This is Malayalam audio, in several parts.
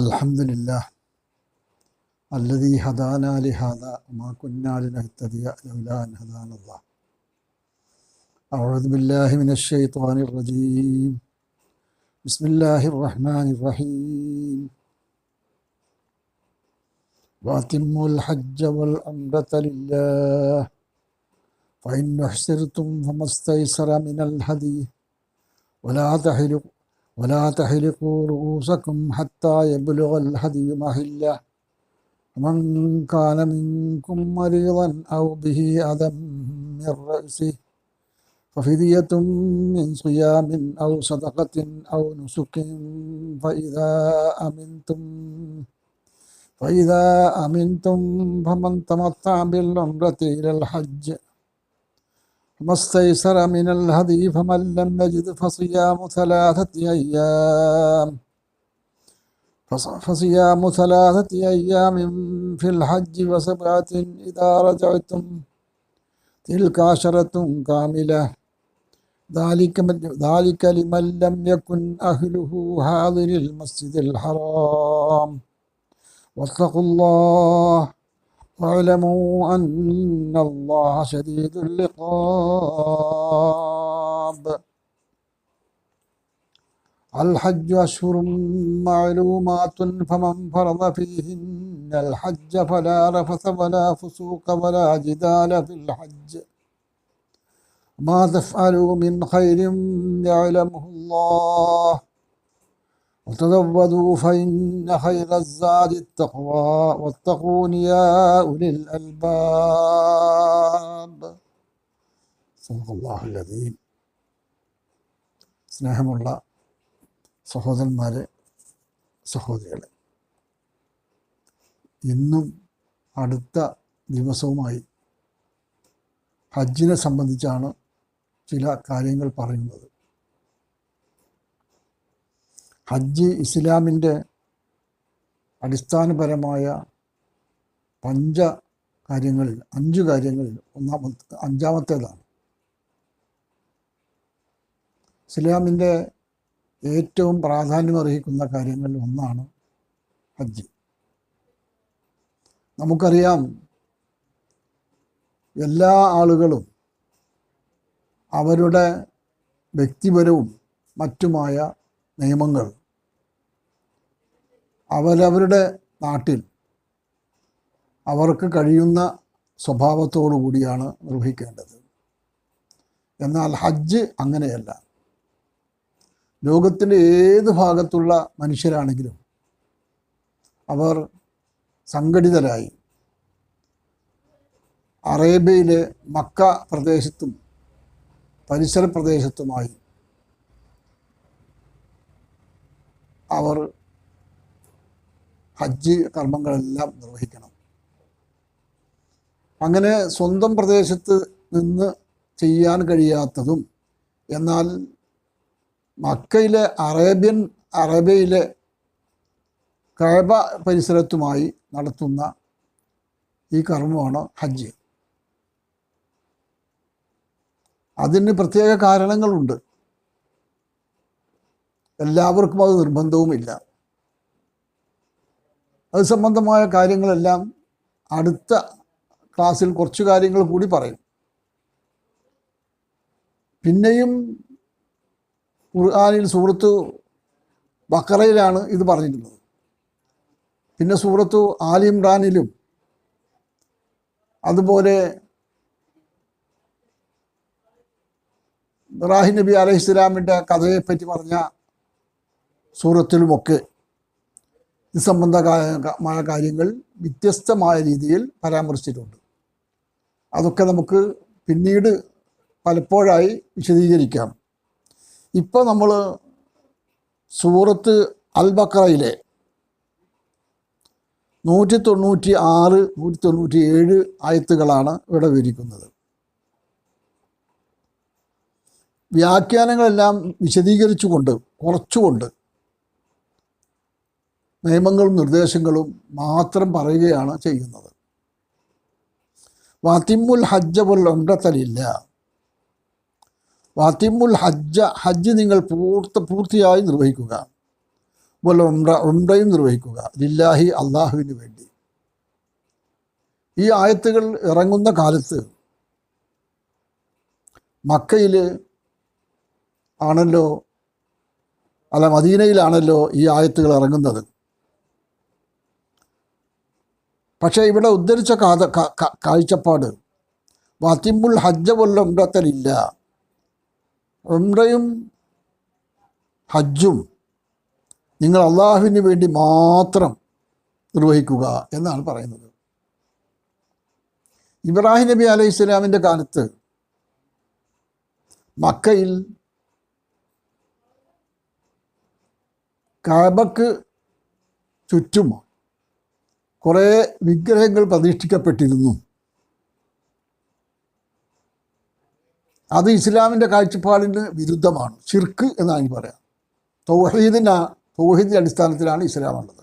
الحمد لله الذي هدانا لهذا وما كنا لنهتدي لولا أن هدانا الله أعوذ بالله من الشيطان الرجيم بسم الله الرحمن الرحيم وأتموا الحج والعمرة لله فإن أحسرتم فما استيسر من الهدي ولا تحلقوا ولا تحلقوا رؤوسكم حتى يبلغ الهدي محله. ومن كان منكم مريضا أو به أذى من رأسه ففدية من صيام أو صدقة أو نسك فإذا أمنتم فإذا أمنتم فمن تمتع بالعمرة إلى الحج. فما استيسر من الهدي فمن لم يجد فصيام ثلاثة أيام. فصيام ثلاثة أيام في الحج وسبعة إذا رجعتم. تلك عشرة كاملة. ذلك ذلك لمن لم يكن أهله حاضر المسجد الحرام. واتقوا الله. واعلموا أن الله شديد العقاب. الحج أشهر معلومات فمن فرض فيهن الحج فلا رفث ولا فسوق ولا جدال في الحج. ما تفعلوا من خير يعلمه الله. وتزودوا فإن خير الزاد التقوى واتقون يا أولي الألباب صدق الله العظيم സ്നേഹമുള്ള സഹോദരന്മാരെ സഹോദരികളെ ഇന്നും അടുത്ത ദിവസവുമായി ഹജ്ജിനെ സംബന്ധിച്ചാണ് ചില കാര്യങ്ങൾ പറയുന്നത് ഹജ്ജ് ഇസ്ലാമിന്റെ അടിസ്ഥാനപരമായ പഞ്ച കാര്യങ്ങളിൽ അഞ്ച് കാര്യങ്ങളിൽ ഒന്നാമത്തെ അഞ്ചാമത്തേതാണ്. ഇസ്ലാമിന്റെ ഏറ്റവും പ്രാധാന്യമർഹിക്കുന്ന കാര്യങ്ങളിൽ ഒന്നാണ് ഹജ്ജ്. നമുക്കറിയാം എല്ലാ ആളുകളും അവരുടെ വ്യക്തിപരവും മറ്റുമായ നിയമങ്ങൾ അവരവരുടെ നാട്ടിൽ അവർക്ക് കഴിയുന്ന സ്വഭാവത്തോടു കൂടിയാണ് നിർവഹിക്കേണ്ടത്. എന്നാൽ ഹജ്ജ് അങ്ങനെയല്ല. ലോകത്തിന്റെ ഏത് ഭാഗത്തുള്ള മനുഷ്യരാണെങ്കിലും അവർ സംഘടിതരായി അറേബ്യയിലെ മക്ക പ്രദേശത്തും പരിസര പ്രദേശത്തുമായി അവർ ഹജ്ജ് കർമ്മങ്ങളെല്ലാം നിർവഹിക്കണം. അങ്ങനെ സ്വന്തം പ്രദേശത്ത് നിന്ന് ചെയ്യാൻ കഴിയാത്തതും എന്നാൽ മക്കയിലെ അറേബ്യൻ അറേബ്യയിലെ കഴബ പരിസരത്തുമായി നടത്തുന്ന ഈ കർമ്മമാണ് ഹജ്ജ്. അതിന് പ്രത്യേക കാരണങ്ങളുണ്ട്. എല്ലാവർക്കും അത് നിർബന്ധവുമില്ല. അത് സംബന്ധമായ കാര്യങ്ങളെല്ലാം അടുത്ത ക്ലാസ്സിൽ കുറച്ച് കാര്യങ്ങൾ കൂടി പറയും. പിന്നെയും ഖുർആാനിൽ സൂറത്ത് ബക്കറയിലാണ് ഇത് പറഞ്ഞിരുന്നത്. പിന്നെ സൂറത്തു ആലിംറാനിലും അതുപോലെ ഇബ്രാഹിം നബി അലൈഹി ഇസ്ലാമിന്റെ കഥയെപ്പറ്റി പറഞ്ഞ സൂറത്തിലുമൊക്കെ ഇത് സംബന്ധമായ കാര്യങ്ങൾ വ്യത്യസ്തമായ രീതിയിൽ പരാമർശിച്ചിട്ടുണ്ട്. അതൊക്കെ നമുക്ക് പിന്നീട് പലപ്പോഴായി വിശദീകരിക്കാം. ഇപ്പോൾ നമ്മൾ സൂറത്ത് അൽ ബക്രയിലെ നൂറ്റി തൊണ്ണൂറ്റി ആറ് നൂറ്റി തൊണ്ണൂറ്റി ഏഴ് ആയത്തുകളാണ് ഇവിടെ വിവരിക്കുന്നത്. വ്യാഖ്യാനങ്ങളെല്ലാം വിശദീകരിച്ചുകൊണ്ട് കുറച്ചുകൊണ്ട് നിയമങ്ങളും നിർദ്ദേശങ്ങളും മാത്രം പറയുകയാണ് ചെയ്യുന്നത്. വാത്തിമുൽ ഹജ്ജ പോൽ ഉണ്ടത്തലില്ല വാത്തിമുൽ ഹജ്ജ ഹജ്ജ് നിങ്ങൾ പൂർത്ത പൂർത്തിയായി നിർവഹിക്കുക. പോലെ ഉംറ ഉംറയും നിർവഹിക്കുക. ലില്ലാഹി അള്ളാഹുവിന് വേണ്ടി. ഈ ആയത്തുകൾ ഇറങ്ങുന്ന കാലത്ത് മക്കയിൽ ആണല്ലോ അല്ല മദീനയിലാണല്ലോ ഈ ആയത്തുകൾ ഇറങ്ങുന്നത്. പക്ഷേ ഇവിടെ ഉദ്ധരിച്ച കാത കാഴ്ചപ്പാട് വത്തിമുൽ ഹജ്ജ പോലുള്ള ഉമ്രത്തലില്ല ഉംറയും ഹജ്ജും നിങ്ങൾ അള്ളാഹുവിന് വേണ്ടി മാത്രം നിർവഹിക്കുക എന്നാണ് പറയുന്നത്. ഇബ്രാഹിം നബി അലൈഹി ഇസ്ലാമിന്റെ കാലത്ത് മക്കയിൽ കാബക്ക് ചുറ്റും കുറേ വിഗ്രഹങ്ങൾ പ്രതിഷ്ഠിക്കപ്പെട്ടിരുന്നു. അത് ഇസ്ലാമിന്റെ കാഴ്ചപ്പാടിന് വിരുദ്ധമാണ്. ഷിർക്ക് എന്നാണ് പറയാം. തൗഹീദിന തൗഹീദിന്റെ അടിസ്ഥാനത്തിലാണ് ഇസ്ലാം ഉള്ളത്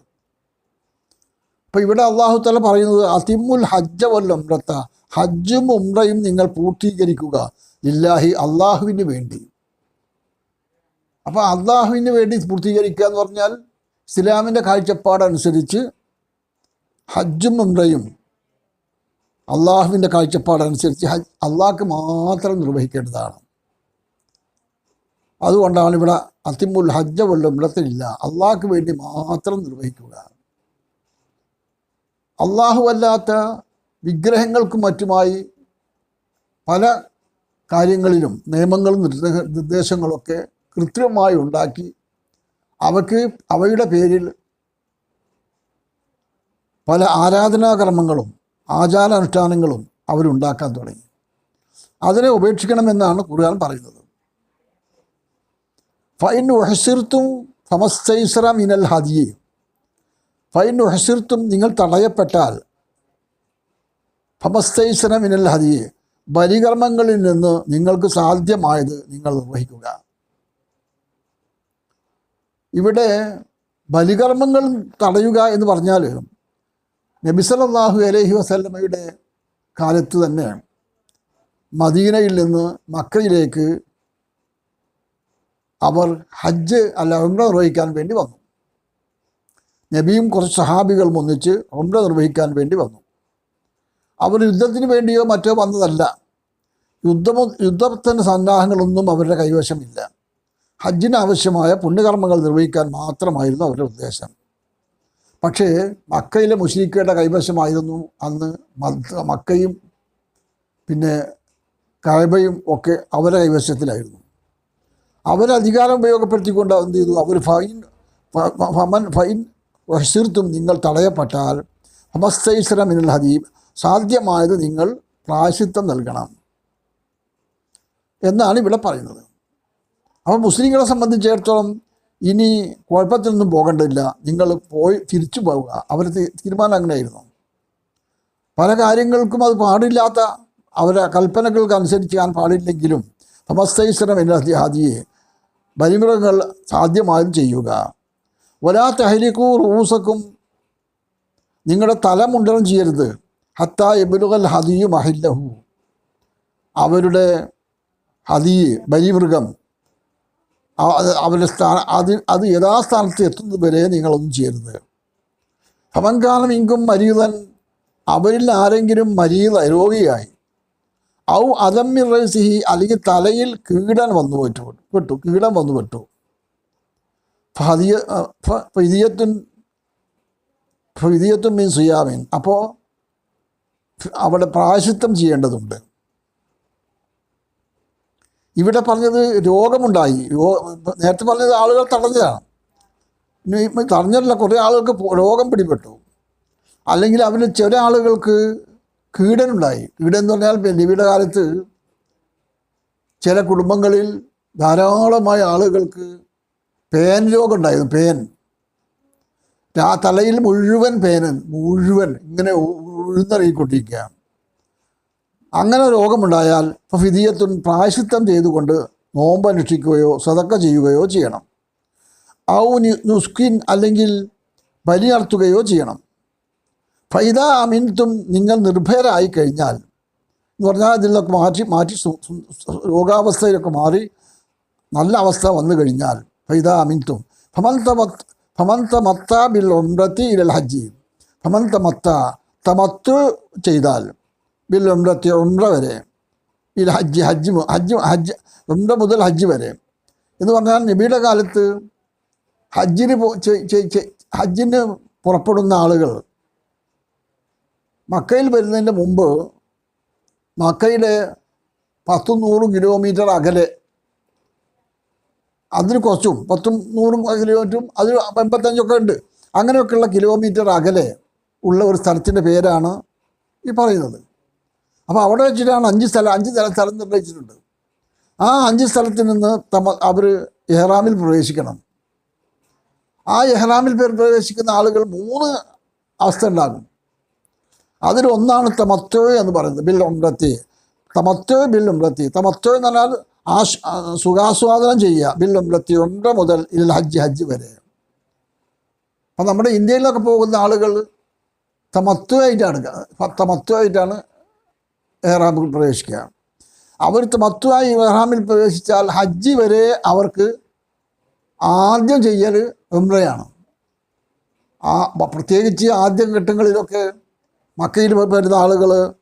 അപ്പോൾ ഇവിടെ അള്ളാഹു തല പറയുന്നത് അതിമുൽ ഹജ്ജ വല്ല ഉംറത്ത ഹജ്ജും ഉംറയും നിങ്ങൾ പൂർത്തീകരിക്കുക. ഇല്ലാഹി അള്ളാഹുവിന് വേണ്ടി. അപ്പോൾ അള്ളാഹുവിന് വേണ്ടി പൂർത്തീകരിക്കുക എന്ന് പറഞ്ഞാൽ ഇസ്ലാമിന്റെ കാഴ്ചപ്പാടനുസരിച്ച് ഹജ്ജും ഉംറയും അള്ളാഹുവിന്റെ കാഴ്ചപ്പാടനുസരിച്ച് ഹജ് അള്ളാഹ്ക്ക് മാത്രം നിർവഹിക്കേണ്ടതാണ്. അതുകൊണ്ടാണ് ഇവിടെ അത്തിമുൽ ഹജ്ജ വല്ല ഉംറത്തിലില്ല അള്ളാഹ്ക്ക് വേണ്ടി മാത്രം നിർവഹിക്കുക. അള്ളാഹു അല്ലാത്ത വിഗ്രഹങ്ങൾക്കും മറ്റുമായി പല കാര്യങ്ങളിലും നിയമങ്ങളും നിർദ്ദേശ- നിർദ്ദേശങ്ങളൊക്കെ കൃത്രിമമായി ഉണ്ടാക്കി അവയ്ക്ക് അവയുടെ പേരിൽ പല ആരാധനാകർമ്മങ്ങളും ആചാരാനുഷ്ഠാനങ്ങളും അവരുണ്ടാക്കാൻ തുടങ്ങി. അതിനെ ഉപേക്ഷിക്കണമെന്നാണ് ഖുർആൻ പറയുന്നത്. ഫൈൻ ഉഹസിർത്തും ഫമസ്തൈസറ മിനൽ ഹദിയെ ഫൈൻ ഉഹസിർത്തും നിങ്ങൾ തടയപ്പെട്ടാൽ ഫമസ്തൈസറ മിനൽ ഹദിയെ ബലികർമ്മങ്ങളിൽ നിന്ന് നിങ്ങൾക്ക് സാധ്യമായത് നിങ്ങൾ നിർവഹിക്കുക. ഇവിടെ ബലികർമ്മങ്ങൾ തടയുക എന്ന് പറഞ്ഞാൽ നബിസലല്ലാഹു അലഹി വസല്ലമ്മയുടെ കാലത്ത് തന്നെ മദീനയിൽ നിന്ന് മക്കയിലേക്ക് അവർ ഹജ്ജ് അല്ല ഉംറ നിർവഹിക്കാൻ വേണ്ടി വന്നു. നബിയും കുറച്ച് സഹാബികളും ഒന്നിച്ച് ഉംറ നിർവഹിക്കാൻ വേണ്ടി വന്നു. അവർ യുദ്ധത്തിന് വേണ്ടിയോ മറ്റോ വന്നതല്ല. യുദ്ധമോ യുദ്ധത്തിന് സന്നാഹങ്ങളൊന്നും അവരുടെ കൈവശമില്ല. ഹജ്ജിന് ആവശ്യമായ പുണ്യകർമ്മങ്ങൾ നിർവഹിക്കാൻ മാത്രമായിരുന്നു അവരുടെ ഉദ്ദേശം. പക്ഷേ മക്കയിലെ മുസ്ലിക്കയുടെ കൈവശമായിരുന്നു അന്ന് മക്കയും പിന്നെ കഴബയും ഒക്കെ അവരുടെ കൈവശത്തിലായിരുന്നു. അവരധികാരം ഉപയോഗപ്പെടുത്തിക്കൊണ്ട് എന്ത് ചെയ്തു? അവർ ഫൈൻ ഫമൻ ഫൈൻ വസീർത്തും നിങ്ങൾ തടയപ്പെട്ടാൽ ഹമസ്തൈസര മിനൽ ഹദീബ് സാധ്യമായത് നിങ്ങൾ പ്രായശിത്വം നൽകണം. എന്നാണ് ഇവിടെ പറയുന്നത്. അപ്പോൾ മുസ്ലിങ്ങളെ സംബന്ധിച്ചിടത്തോളം ഇനി കുഴപ്പത്തിലൊന്നും പോകേണ്ടതില്ല. നിങ്ങൾ പോയി തിരിച്ചു പോവുക. അവർ തീരുമാനം അങ്ങനെയായിരുന്നു. പല കാര്യങ്ങൾക്കും അത് പാടില്ലാത്ത അവരെ കൽപ്പനകൾക്ക് അനുസരിച്ച് ഞാൻ പാടില്ലെങ്കിലും സമസ്തൈശ്വരം എന്ന ഹാദിയെ ബലിമൃഗങ്ങൾ സാധ്യമായും ചെയ്യുക. ഒരാ തഹരിക്കൂ റൂസക്കും നിങ്ങളുടെ തല മുണ്ടനം ചെയ്യരുത്. ഹത്ത എബുലുകൽ ഹദിയു മഹില്ലഹു. അവരുടെ ഹദി ബലിമൃഗം അവരുടെ സ്ഥാന അത് അത് യഥാസ്ഥാനത്ത് എത്തുന്നത് വരെ നിങ്ങളൊന്നും ചെയ്യരുത്. അവൻകാലം ഇങ്കും മരീതൻ അവരിൽ ആരെങ്കിലും മരീത രോഗിയായി. ഔ അതമ്മിർ റസിഹി അല്ലെങ്കിൽ തലയിൽ കീടൻ വന്നു പോയിട്ടു പെട്ടു കീടൻ വന്നു പെട്ടു. ഫതിയ ഫിതിയത്തും ഫിതിയത്തും മീൻ സുയാമീൻ. അപ്പോൾ അവിടെ പ്രായശിത്വം ചെയ്യേണ്ടതുണ്ട്. ഇവിടെ പറഞ്ഞത് രോഗമുണ്ടായി. നേരത്തെ പറഞ്ഞത് ആളുകൾ തടഞ്ഞതാണ്. തടഞ്ഞിട്ടില്ല. കുറേ ആളുകൾക്ക് രോഗം പിടിപെട്ടു. അല്ലെങ്കിൽ അവരിൽ ചില ആളുകൾക്ക് കീടനുണ്ടായി. കീടൻ എന്ന് പറഞ്ഞാൽ നബിയുടെ കാലത്ത് ചില കുടുംബങ്ങളിൽ ധാരാളമായ ആളുകൾക്ക് പേൻ രോഗം ഉണ്ടായിരുന്നു പേൻ. ആ തലയിൽ മുഴുവൻ പേന് മുഴുവൻ ഇങ്ങനെ ഉ- ഉഴുന്നറിയിക്കൊണ്ടിരിക്കുക അങ്ങനെ രോഗമുണ്ടായാൽ ഫിദിയത്തുൻ പ്രായശിത്തം ചെയ്തുകൊണ്ട് നോമ്പ് അനുഷ്ഠിക്കുകയോ സതക്ക ചെയ്യുകയോ ചെയ്യണം. ഔ നുസ്കിൻ അല്ലെങ്കിൽ ബലി നടത്തുകയോ ചെയ്യണം. ഫൈദ അമിൻതും നിങ്ങൾ നിർഭയരായി കഴിഞ്ഞാൽ എന്ന് പറഞ്ഞാൽ ഇതിലൊക്കെ മാറ്റി മാറ്റി രോഗാവസ്ഥയിലൊക്കെ മാറി നല്ല അവസ്ഥ വന്നു കഴിഞ്ഞാൽ ഫൈദ അമിൻതും. ഫമൽ മത്ത് ഫമൻ മത്ത ബിൽ ഉംറത്തി ഇരൽ ഹജ്ജി. ഫമൻ മത്ത തമത്ത് ചെയ്താൽ ബിൽ ഉംറത്തി ഉംറ വരെ. ഇൽ ഹജ്ജ് ഹജ്ജ് ഹജ്ജ് ഹജ്ജ് ഉംറ മുതൽ ഹജ്ജ് വരെ. എന്ന് പറഞ്ഞാൽ നബിയുടെ കാലത്ത് ഹജ്ജിന് ഹജ്ജിന് പുറപ്പെടുന്ന ആളുകൾ മക്കയിൽ വരുന്നതിന് മുമ്പ് മക്കയുടെ പത്തും നൂറും കിലോമീറ്റർ അകലെ അതിന് കുറച്ചും പത്തും നൂറും കിലോമീറ്ററും അതിൽ എൺപത്തഞ്ചൊക്കെ ഉണ്ട്. അങ്ങനെയൊക്കെയുള്ള കിലോമീറ്റർ അകലെ ഉള്ള ഒരു സ്ഥലത്തിന്റെ പേരാണ് ഈ പറയുന്നത്. അപ്പോൾ അവിടെ വെച്ചിട്ടാണ് അഞ്ച് സ്ഥലം അഞ്ച് സ്ഥലം സ്ഥലം നിർണയിച്ചിട്ടുണ്ട് ആ അഞ്ച് സ്ഥലത്ത് നിന്ന് തമ അവർ എഹ്റാമിൽ പ്രവേശിക്കണം. ആ എഹ്റാമിൽ പ്രവേശിക്കുന്ന ആളുകൾ മൂന്ന് അവസ്ഥ ഉണ്ടാകും. അതിലൊന്നാണ് തമത്തോ എന്ന് പറയുന്നത് ബിൽ ഉംറത്തി. തമത്തോ ബിൽ ഉംറത്തി. തമത്തോ എന്ന് പറഞ്ഞാൽ ആശ് സുഖാസ്വാദനം ചെയ്യുക ബിൽ ഉംറത്തി ഉംറ മുതൽ ഇൽ ഹജ്ജ് ഹജ്ജ് വരെ. അപ്പം നമ്മുടെ ഇന്ത്യയിലൊക്കെ പോകുന്ന ആളുകൾ തമത്വമായിട്ടാണ് തമത്വമായിട്ടാണ് എഹ്റാമിൽ പ്രവേശിക്കുകയാണ്. അവർ മത്തുവായി എഹ്റാമിൽ പ്രവേശിച്ചാൽ ഹജ്ജ് വരെ അവർക്ക് ആദ്യം ചെയ്യൽ ഉംറയാണ്. ആ പ്രത്യേകിച്ച് ആദ്യം ഘട്ടങ്ങളിലൊക്കെ മക്കയിൽ വരുന്ന ആളുകൾ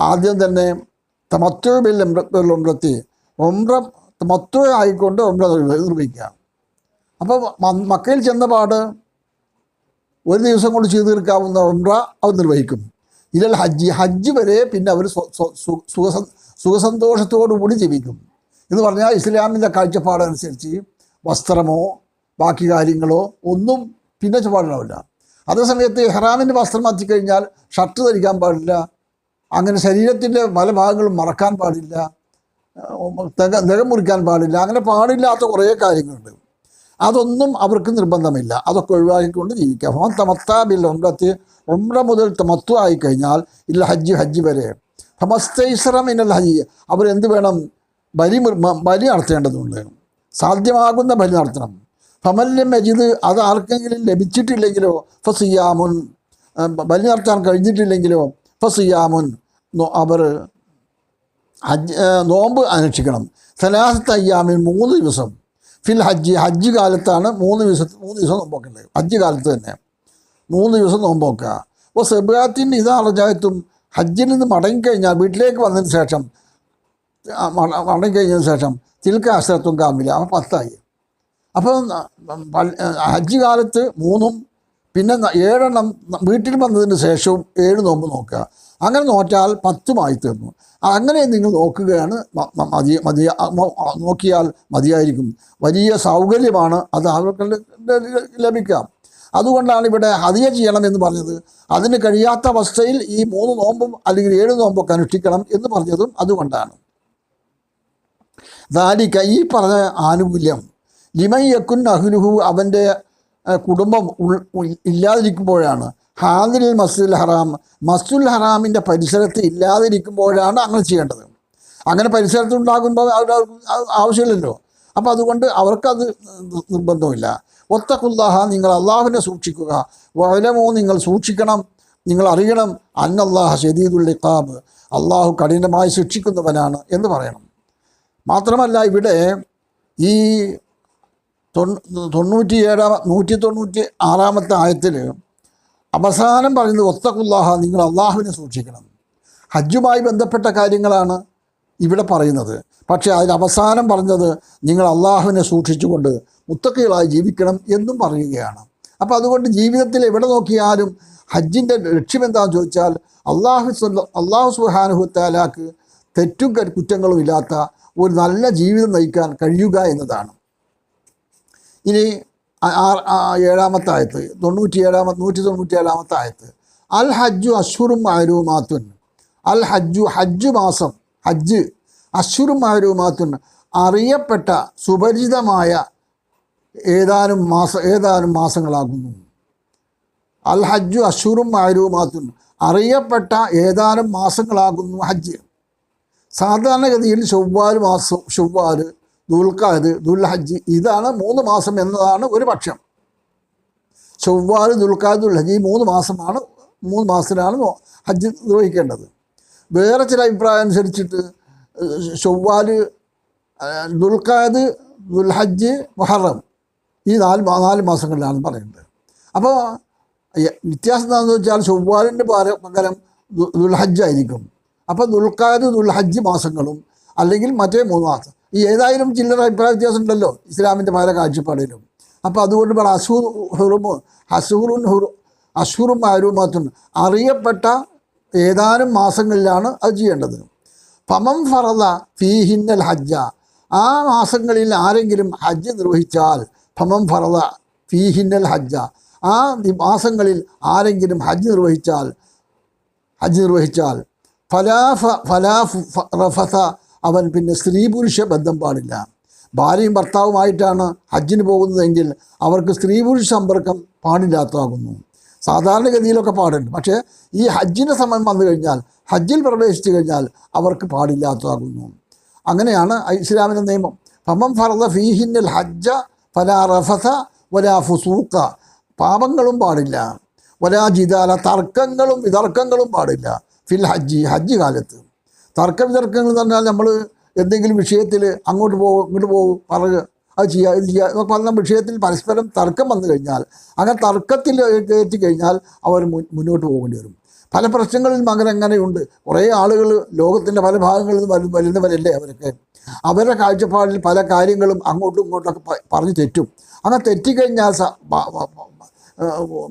ആദ്യം തന്നെ തമത്വമിൽ ഉംറത്തി ഉംറ തമത്വ ആയിക്കൊണ്ട് ഉംറ നിർവ- നിർവഹിക്കുക. അപ്പോൾ മക്കയിൽ ചെന്ന പാട് ഒരു ദിവസം കൊണ്ട് ചെയ്തു തീർക്കാവുന്ന ഉംറ അവർ നിർവഹിക്കും. ഇതൽ ഹജ്ജ് ഹജ്ജ് വരെ പിന്നെ അവർ സുഖ സുഖസന്തോഷത്തോടു കൂടി ജീവിക്കും. എന്ന് പറഞ്ഞാൽ ഇസ്ലാമിന്റെ കാഴ്ചപ്പാടനുസരിച്ച് വസ്ത്രമോ ബാക്കി കാര്യങ്ങളോ ഒന്നും പിന്നെ പാടുണ്ടാവില്ല അതേസമയത്ത് എഹ്റാമിന്റെ വസ്ത്രം മാറ്റിക്കഴിഞ്ഞാൽ ഷർട്ട് ധരിക്കാൻ പാടില്ല. അങ്ങനെ ശരീരത്തിന്റെ പല ഭാഗങ്ങളും മറക്കാൻ പാടില്ല. നഖം മുറിക്കാൻ പാടില്ല. അങ്ങനെ പാടില്ലാത്ത കുറേ കാര്യങ്ങളുണ്ട്. അതൊന്നും അവർക്ക് നിർബന്ധമില്ല. അതൊക്കെ ഒഴിവാക്കിക്കൊണ്ട് ജീവിക്കാം. ഫോൺ തമത്താബിൽ ഒമ്പത്തി ഒമ്ര മുതൽ തമത്വം ആയിക്കഴിഞ്ഞാൽ ഇല്ല ഹജ്ജ് ഹജ്ജ് വരെ. ഫമസ്തൈസറം ഇനൽ ഹജ്ജ്. അവരെന്ത് വേണം? ബലി ബലി നടത്തേണ്ടതുണ്ട്. സാധ്യമാകുന്ന ബലി നടത്തണം. ഫമല്യം മജിദ് അത് ആർക്കെങ്കിലും ലഭിച്ചിട്ടില്ലെങ്കിലോ? ഫസിയാമുൻ. ബലി നടത്താൻ കഴിഞ്ഞിട്ടില്ലെങ്കിലോ? ഫസിയാമുൻ. അവർ നോമ്പ് അനുഷ്ഠിക്കണം. സലാസത്ത് അയ്യാമിൻ മൂന്ന് ദിവസം. ഫിൽ ഹജ്ജ് ഹജ്ജ് കാലത്താണ് മൂന്ന് ദിവസം മൂന്ന് ദിവസം നോമ്പോക്കേണ്ടത് ഹജ്ജ് കാലത്ത് തന്നെ. മൂന്ന് ദിവസം നോമ്പോക്കുക അപ്പോൾ സെബാത്തിൻ ഇതാ അറജായത്തും ഹജ്ജിൽ നിന്ന് മടങ്ങിക്കഴിഞ്ഞാൽ വീട്ടിലേക്ക് വന്നതിന് ശേഷം മടങ്ങിക്കഴിഞ്ഞതിന് ശേഷം തിൽക്ക അശ്രത്വം കാമില്ല. അപ്പം പത്തായി. അപ്പോൾ ഹജ്ജ് കാലത്ത് മൂന്നും പിന്നെ ഏഴെണ്ണം വീട്ടിൽ വന്നതിന് ശേഷവും ഏഴ് നോമ്പ് നോക്കുക. അങ്ങനെ നോറ്റാൽ പത്തുമായി തീർന്നു. അങ്ങനെ നിങ്ങൾ നോക്കുകയാണ് മതി മതി നോക്കിയാൽ മതിയായിരിക്കും. വലിയ സൗകര്യമാണ് അത് അവർക്ക് ലഭിക്കാം അതുകൊണ്ടാണ് ഇവിടെ ഹതിയ ചെയ്യണം എന്ന് പറഞ്ഞത്. അതിന് കഴിയാത്ത അവസ്ഥയിൽ ഈ മൂന്ന് നോമ്പും അല്ലെങ്കിൽ ഏഴ് നോമ്പൊക്കെ അനുഷ്ഠിക്കണം എന്ന് പറഞ്ഞതും അതുകൊണ്ടാണ്. ദാലിക്ക ഈ പറഞ്ഞ ആനുകൂല്യം ലിമയ്യക്കുൻ അഹുലുഹു അവന്റെ കുടുംബം ഇല്ലാതിരിക്കുമ്പോഴാണ്. ഹാദിൽ മസ്ജിദുൽ ഹറാം മസ്ജിദുൽ ഹറാമിന്റെ പരിസരത്ത് ഇല്ലാതിരിക്കുമ്പോഴാണ് അങ്ങനെ ചെയ്യേണ്ടത്. അങ്ങനെ പരിസരത്ത് ഉണ്ടാകുമ്പോൾ അവർ ആവശ്യമില്ലല്ലോ. അപ്പോൾ അതുകൊണ്ട് അവർക്കത് നിർബന്ധമില്ല. ഒത്തക്കുല്ലാഹ നിങ്ങൾ അള്ളാഹുവിനെ സൂക്ഷിക്കുക. വലമോ നിങ്ങൾ സൂക്ഷിക്കണം. നിങ്ങൾ അറിയണം. അന്നല്ലാഹ ഷദീദുൽ ഇഖാബ്. അള്ളാഹു കഠിനമായി ശിക്ഷിക്കുന്നവനാണ് എന്ന് പറയണം. മാത്രമല്ല ഇവിടെ ഈ തൊണ്ണൂറ്റിയേഴാം നൂറ്റി തൊണ്ണൂറ്റി ആറാമത്തെ ആയത്തിൽ അവസാനം പറയുന്നത് ഒത്തക്കുല്ലാഹ നിങ്ങൾ അള്ളാഹുവിനെ സൂക്ഷിക്കണം. ഹജ്ജുമായി ബന്ധപ്പെട്ട കാര്യങ്ങളാണ് ഇവിടെ പറയുന്നത്. പക്ഷേ അതിൽ അവസാനം പറഞ്ഞത് നിങ്ങൾ അള്ളാഹുവിനെ സൂക്ഷിച്ചുകൊണ്ട് മുത്തക്കുകളായി ജീവിക്കണം എന്നും പറയുകയാണ്. അപ്പോൾ അതുകൊണ്ട് ജീവിതത്തിൽ എവിടെ നോക്കിയാലും ഹജ്ജിന്റെ ലക്ഷ്യമെന്താണെന്ന് ചോദിച്ചാൽ അള്ളാഹു അള്ളാഹു സുഹാനുഹു താലാക്ക് തെറ്റും കുറ്റങ്ങളും ഇല്ലാത്ത ഒരു നല്ല ജീവിതം നയിക്കാൻ കഴിയുക എന്നതാണ്. ഇനി ഏഴാമത്തെ ആയത്ത് തൊണ്ണൂറ്റി ഏഴാമത്തെ നൂറ്റി തൊണ്ണൂറ്റി ഏഴാമത്തെ ആയത്ത്. അൽ ഹജ്ജു അഷുറും മാരൂമാത്തുൻ അൽ ഹജ്ജു ഹജ്ജു മാസം ഹജ്ജ് അഷുറും മാരൂമാത്തുൻ അറിയപ്പെട്ട സുപരിചിതമായ ഏതാനും മാസ ഏതാനും മാസങ്ങളാകുന്നു. അൽ ഹജ്ജു അഷുറും മാരൂമാത്തുൻ അറിയപ്പെട്ട ഏതാനും മാസങ്ങളാകുന്നു ഹജ്ജ്. സാധാരണഗതിയിൽ ചൊവ്വാൽ മാസം ചൊവ്വാൽ ദുൽഖാദ് ദുൽഹജ്ജ് ഇതാണ് മൂന്ന് മാസം എന്നതാണ് ഒരു പക്ഷം. ചൊവ്വാൽ ദുൽഖാദ് ദുൽഹജ്ജ് ഈ മൂന്ന് മാസമാണ് മൂന്ന് മാസത്തിലാണ് ഹജ്ജ് നിർവഹിക്കേണ്ടത്. വേറെ ചില അഭിപ്രായം അനുസരിച്ചിട്ട് ചൊവ്വാൽ ദുൽഖാദ് ദുൽഹജ്ജ് മുഹറം ഈ നാല് നാല് മാസങ്ങളിലാണ് പറയുന്നത്. അപ്പോൾ വ്യത്യാസം എന്താണെന്ന് വെച്ചാൽ ചൊവ്വാലിന്റെ പകരം പകരം ദു- ദുൽഹജ്ജായിരിക്കും അപ്പോൾ ദുൽഖാദ് ദുൽഹജ്ജ് മാസങ്ങളും അല്ലെങ്കിൽ മറ്റേ മൂന്ന് മാസം ഈ ഏതായാലും ചില്ലറ അഭിപ്രായ വ്യത്യാസം ഉണ്ടല്ലോ ഇസ്ലാമിന്റെ പല കാഴ്ചപ്പാടിലും. അപ്പോൾ അതുകൊണ്ട് പറ അസൂർ ഹുറുമു അസൂറുൻ ഹുറു അസൂറും ആരുമാത്തും അറിയപ്പെട്ട ഏതാനും മാസങ്ങളിലാണ് അത് ചെയ്യേണ്ടത്. പമം ഫറദ ഫീഹിന്നൽ ഹജ്ജ. ആ മാസങ്ങളിൽ ആരെങ്കിലും ഹജ്ജ് നിർവഹിച്ചാൽ ഫമം ഫറദ ഫീഹിന്നൽ ഹജ്ജ. ആ മാസങ്ങളിൽ ആരെങ്കിലും ഹജ്ജ് നിർവഹിച്ചാൽ ഹജ്ജ് നിർവഹിച്ചാൽ ഫലാഫ ഫലാഫ് ഫ- റഫസ അവൻ പിന്നെ സ്ത്രീ പുരുഷ ബന്ധം പാടില്ല. ഭാര്യയും ഭർത്താവുമായിട്ടാണ് ഹജ്ജിന് പോകുന്നതെങ്കിൽ അവർക്ക് സ്ത്രീ പുരുഷ സമ്പർക്കം പാടില്ലാത്തതാകുന്നു. സാധാരണഗതിയിലൊക്കെ പാടുണ്ട് പക്ഷേ ഈ ഹജ്ജിന്റെ സമയം വന്നു കഴിഞ്ഞാൽ ഹജ്ജിൽ പ്രവേശിച്ചു കഴിഞ്ഞാൽ അവർക്ക് പാടില്ലാത്തതാകുന്നു. അങ്ങനെയാണ് ഇസ്ലാമിന്റെ നിയമം. ഫമം ഫറദ ഫീഹിന്നൽ ഹജ്ജ ഫലാ റഫസ വലാ ഫുസൂക്ക പാപങ്ങളും പാടില്ല. വലാ ജിദാല തർക്കങ്ങളും വിതർക്കങ്ങളും പാടില്ല. ഫിൽ ഹജ്ജി ഹജ്ജ് കാലത്ത്. തർക്ക വിതർക്കങ്ങൾ എന്ന് പറഞ്ഞാൽ നമ്മൾ എന്തെങ്കിലും വിഷയത്തിൽ അങ്ങോട്ട് പോകും ഇങ്ങോട്ട് പോകും പറയുക അത് ചെയ്യുക ഇത് ചെയ്യുക എന്നൊക്കെ പറഞ്ഞ വിഷയത്തിൽ പരസ്പരം തർക്കം വന്നു കഴിഞ്ഞാൽ അങ്ങനെ തർക്കത്തിൽ കയറ്റി കഴിഞ്ഞാൽ അവർ മുന്നോട്ട് പോകേണ്ടി വരും. പല പ്രശ്നങ്ങളിലും അങ്ങനെ അങ്ങനെയുണ്ട് കുറേ ആളുകൾ ലോകത്തിന്റെ പല ഭാഗങ്ങളിൽ നിന്ന് വരു വരുന്നവരല്ലേ അവരൊക്കെ. അവരുടെ കാഴ്ചപ്പാടിൽ പല കാര്യങ്ങളും അങ്ങോട്ടും ഇങ്ങോട്ടൊക്കെ പറഞ്ഞ് തെറ്റും. അങ്ങനെ തെറ്റിക്കഴിഞ്ഞാൽ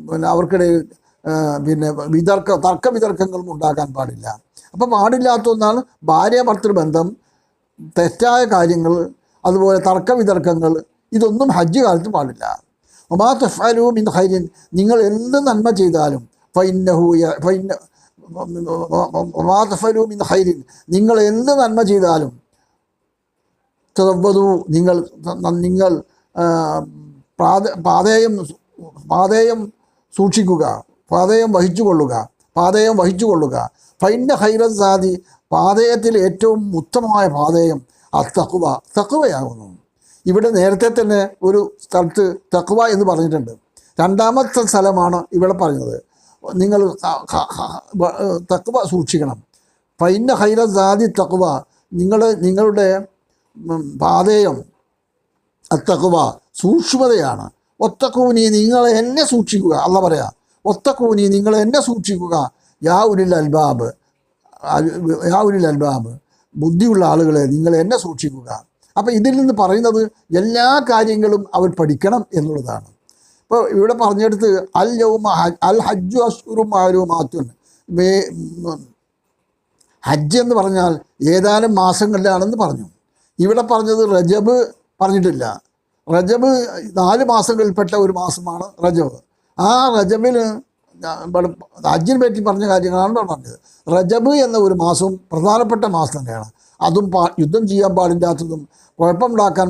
പിന്നെ അവർക്കിടയിൽ പിന്നെ വിതർക്ക തർക്ക വിതർക്കങ്ങളും ഉണ്ടാക്കാൻ പാടില്ല. അപ്പോൾ പാടില്ലാത്ത ഒന്നാണ് ഭാര്യ ഭർത്തൃ ബന്ധം തെറ്റായ കാര്യങ്ങൾ അതുപോലെ തർക്കവിതർക്കങ്ങൾ ഇതൊന്നും ഹജ്ജ് കാലത്ത് പാടില്ല. ഒമാ തഫാലു മിൻ ഹൈരിൻ നിങ്ങൾ എന്ത് നന്മ ചെയ്താലും ഫൈന്നഹു യ- ഫൈന്ന ഒമാ തഫാലു മിൻ ഹൈരിൻ നിങ്ങൾ എന്ത് നന്മ ചെയ്താലും ചതവതു നിങ്ങൾ നിങ്ങൾ പാത- പാതേയം പാതേയം സൂക്ഷിക്കുക പാതയം വഹിച്ചു കൊള്ളുക പാതയം വഹിച്ചു കൊള്ളുക ഫൈന്റെ ഹൈറസാദി പാതയത്തിൽ ഏറ്റവും ഉത്തമമായ പാതയം ആ തക്കുവ തക്കുവയാകുന്നു ഇവിടെ നേരത്തെ തന്നെ ഒരു സ്ഥലത്ത് തക്കുവ എന്ന് പറഞ്ഞിട്ടുണ്ട്. രണ്ടാമത്തെ സ്ഥലമാണ് ഇവിടെ പറഞ്ഞത്. നിങ്ങൾ തക്കുവ സൂക്ഷിക്കണം. ഫൈന്റെ ഹൈറസാദി തക്കുവ നിങ്ങൾ നിങ്ങളുടെ പാതയം അത്തക്കുവ സൂക്ഷ്മതയാണ്. ഒത്തക്കൂനി നിങ്ങൾ എന്നെ സൂക്ഷിക്കുക. അല്ല പറയാ ഒത്തക്കൂനി നിങ്ങൾ എന്നെ സൂക്ഷിക്കുക. യാ ഉലിൽ അൽബാബ്. അൽ- യാ ഉലിൽ അൽബാബ് ബുദ്ധിയുള്ള ആളുകളെ നിങ്ങൾ എന്നെ സൂക്ഷിക്കുക. അപ്പോൾ ഇതിൽ നിന്ന് പറയുന്നത് എല്ലാ കാര്യങ്ങളും അവർ പഠിക്കണം എന്നുള്ളതാണ്. ഇപ്പോൾ ഇവിടെ പറഞ്ഞെടുത്ത് അൽ യൗമ അൽ ഹജ്ജു അഷ്റും മേ ഹജ്ജ് എന്ന് പറഞ്ഞാൽ ഏതാനും മാസങ്ങളിലാണെന്ന് പറഞ്ഞു. ഇവിടെ പറഞ്ഞത് റജബ് പറഞ്ഞിട്ടില്ല. റജബ് നാല് മാസങ്ങളിൽപ്പെട്ട ഒരു മാസമാണ് റജബ്. ആ റജബിന് ഹജ്ജിനെ പറ്റി പറഞ്ഞ കാര്യങ്ങളാണ് പറഞ്ഞത്. റജബ് എന്ന ഒരു മാസവും പ്രധാനപ്പെട്ട മാസം തന്നെയാണ്. അതും പാ യുദ്ധം ചെയ്യാൻ പാടില്ലാത്തതും കുഴപ്പമുണ്ടാക്കാൻ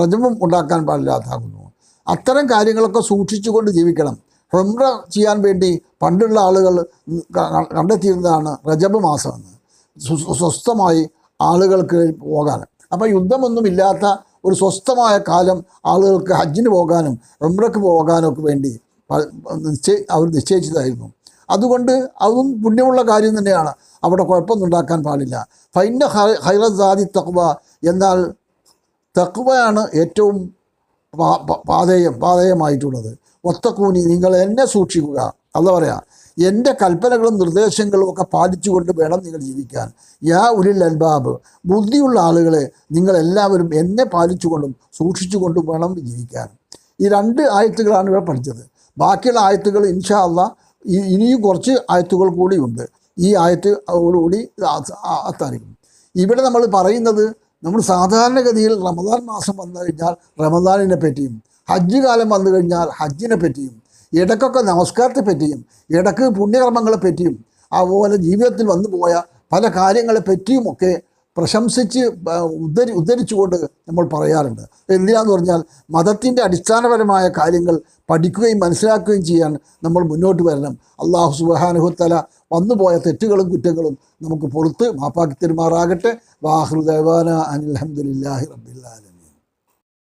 റജബും ഉണ്ടാക്കാൻ പാടില്ലാത്താകുന്നു അത്തരം കാര്യങ്ങളൊക്കെ സൂക്ഷിച്ചുകൊണ്ട് ജീവിക്കണം. ഹെമ്ര ചെയ്യാൻ വേണ്ടി പണ്ടുള്ള ആളുകൾ കണ്ടെത്തിയിരുന്നതാണ് റജബ് മാസമെന്ന്. സ്വസ്ഥമായി ആളുകൾക്ക് പോകാൻ. അപ്പോൾ യുദ്ധമൊന്നുമില്ലാത്ത ഒരു സ്വസ്ഥമായ കാലം ആളുകൾക്ക് ഹജ്ജിന് പോകാനും റംറക്ക് പോകാനും ഒക്കെ വേണ്ടി നിശ്ചയി അവർ നിശ്ചയിച്ചതായിരുന്നു. അതുകൊണ്ട് അതും പുണ്യമുള്ള കാര്യം തന്നെയാണ്. അവിടെ കുഴപ്പമൊന്നും ഉണ്ടാക്കാൻ പാടില്ല ഫൈന്റെ ഹൈറസാദി തക്വ എന്നാൽ തക്വയാണ് ഏറ്റവും പാതേയം പാതേയമായിട്ടുള്ളത്. ഒത്തക്കൂനി നിങ്ങൾ എന്നെ സൂക്ഷിക്കുക. അല്ല പറയാം എന്റെ കൽപ്പനകളും നിർദ്ദേശങ്ങളും ഒക്കെ പാലിച്ചുകൊണ്ട് വേണം നിങ്ങൾ ജീവിക്കാൻ. യാ ഉലിൽ അൽബാബ് ബുദ്ധിയുള്ള ആളുകളെ നിങ്ങളെല്ലാവരും എന്നെ പാലിച്ചുകൊണ്ടും സൂക്ഷിച്ചുകൊണ്ടും വേണം ജീവിക്കാൻ. ഈ രണ്ട് ആയത്തുകളാണ് ഇവിടെ പഠിച്ചത്. ബാക്കിയുള്ള ആയത്തുകൾ ഇൻഷാ അല്ല ഇനിയും കുറച്ച് ആയത്തുകൾ കൂടിയുണ്ട് ഈ ആയത്ത് അതോടുകൂടി അത്തായിരിക്കും ഇവിടെ നമ്മൾ പറയുന്നത് നമ്മൾ സാധാരണഗതിയിൽ റമദാൻ മാസം വന്നു കഴിഞ്ഞാൽ റമദാനിനെ പറ്റിയും ഹജ്ജ് കാലം വന്നു കഴിഞ്ഞാൽ ഹജ്ജിനെ പറ്റിയും ഇടയ്ക്കൊക്കെ നമസ്കാരത്തെ പറ്റിയും ഇടയ്ക്ക് പുണ്യകർമ്മങ്ങളെ പറ്റിയും അതുപോലെ ജീവിതത്തിൽ വന്നു പോയ പല കാര്യങ്ങളെ പറ്റിയുമൊക്കെ പ്രശംസിച്ച് ഉദ്ധരി ഉദ്ധരിച്ചുകൊണ്ട് നമ്മൾ പറയാറുണ്ട്. എന്തിനാന്ന് പറഞ്ഞാൽ മതത്തിന്റെ അടിസ്ഥാനപരമായ കാര്യങ്ങൾ പഠിക്കുകയും മനസ്സിലാക്കുകയും ചെയ്യാൻ നമ്മൾ മുന്നോട്ട് വരണം. അള്ളാഹു സുബാനുഹത്തല വന്നുപോയ തെറ്റുകളും കുറ്റങ്ങളും നമുക്ക് പുറത്ത് മാപ്പാക്കി തെരുമാറാകട്ടെ. വാഹൃദേവാന അനിൽഹമ്മദില്ലാഹി റബ്ബില്ലാലും